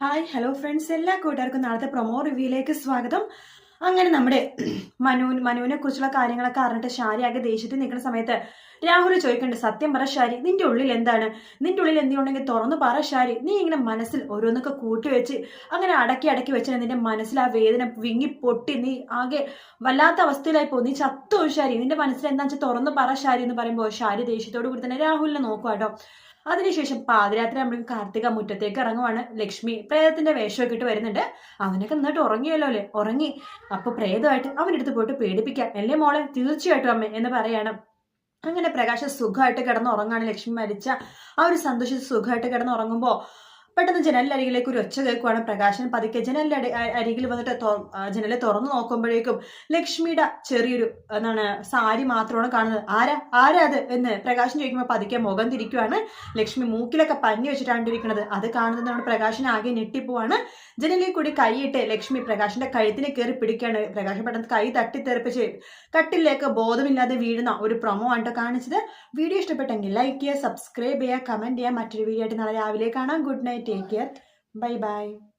Hi hello friends എല്ലാ കൂട്ടുകാർക്കും നാളത്തെ പ്രൊമോ റിവ്യൂയിലേക്ക് സ്വാഗതം. അങ്ങനെ നമ്മുടെ മനു മനുവിനെ കുറിച്ചുള്ള കാര്യങ്ങളൊക്കെ അറിഞ്ഞിട്ട് ശാരിയാകെ ദേഷ്യത്തിൽ നിൽക്കുന്ന സമയത്ത് രാഹുൽ ചോദിക്കുന്നുണ്ട് സത്യം പറ ശാരി നിന്റെ ഉള്ളിൽ എന്താണ്? നിന്റെ ഉള്ളിൽ എന്തുണ്ടെങ്കിൽ തുറന്നു പറ ശാരി നീ ഇങ്ങനെ മനസ്സിൽ ഓരോന്നൊക്കെ കൂട്ടിവെച്ച് അങ്ങനെ അടക്കി അടക്കി വെച്ചാൽ നിന്റെ മനസ്സിൽ ആ വേദന വിങ്ങി പൊട്ടി നീ ആകെ വല്ലാത്ത അവസ്ഥയിലായി പോകും. നീ ചത്തു ശാരി നിന്റെ മനസ്സിൽ എന്താ വെച്ചാൽ തുറന്നു പറ ശാരി എന്ന് പറയുമ്പോൾ ശാരി ദേഷ്യത്തോടു കൂടി തന്നെ രാഹുലിനെ നോക്കുവാട്ടോ അതിനുശേഷം പാതിരാത്രി നമ്മൾ കാർത്തിക മുറ്റത്തേക്ക് ഇറങ്ങുവാണ്. ലക്ഷ്മി പ്രേതത്തിന്റെ വേഷമൊക്കെ ഇട്ട് വരുന്നുണ്ട്. അവനൊക്കെ എന്നിട്ട് ഉറങ്ങിയല്ലോ അല്ലേ? ഉറങ്ങി. അപ്പൊ പ്രേതമായിട്ട് അവനെടുത്ത് പോയിട്ട് പേടിപ്പിക്കാം. അല്ലേ മോളെ? തീർച്ചയായിട്ടും അമ്മ എന്ന് പറയണം. അങ്ങനെ പ്രകാശ് സുഖമായിട്ട് കിടന്ന് ഉറങ്ങാണ് ലക്ഷ്മി മരിച്ച ആ ഒരു സന്തോഷിച്ച് സുഖമായിട്ട് കിടന്ന് ഉറങ്ങുമ്പോൾ പെട്ടെന്ന് ജനലിനരികിലേക്ക് ഒരു ഒച്ച കേൾക്കുവാണ് പ്രകാശൻ. പതുക്കെ ജനലിന്റെ അരികിൽ വന്നിട്ട് ജനൽ തുറന്നു നോക്കുമ്പോഴേക്കും ലക്ഷ്മിയുടെ ചെറിയൊരു എന്താണ് സാരി മാത്രമാണ് കാണുന്നത്. ആരാ? ആരാ അത്? എന്ന് പ്രകാശൻ ചോദിക്കുമ്പോൾ പതുക്കെ മുഖം തിരിക്കുവാണ്. ലക്ഷ്മി മൂക്കിലൊക്കെ പഞ്ഞി വെച്ചിട്ടാണ് ഇരിക്കുന്നത് അത് കാണുന്നത് നമ്മുടെ പ്രകാശൻ ആകെ ഞെട്ടിപ്പോവാണ്. ജനലിൽ കൂടി കൈയിട്ട് ലക്ഷ്മി പ്രകാശിന്റെ കഴുത്തിന് കയറി പിടിക്കുകയാണ്. പ്രകാശൻ പെട്ടെന്ന് കൈ തട്ടിത്തെറിപ്പിച്ച് കട്ടിലേക്ക് ബോധമില്ലാതെ വീഴുന്ന ഒരു പ്രൊമോ ആണ് കാണിച്ചത്. വീഡിയോ ഇഷ്ടപ്പെട്ടെങ്കിൽ ലൈക്ക് ചെയ്യുക സബ്സ്ക്രൈബ് ചെയ്യുക കമന്റ് ചെയ്യുക. മറ്റൊരു വീഡിയോ ആയിട്ട് നാളെ രാവിലെ കാണാം. Good night. take care. Bye bye.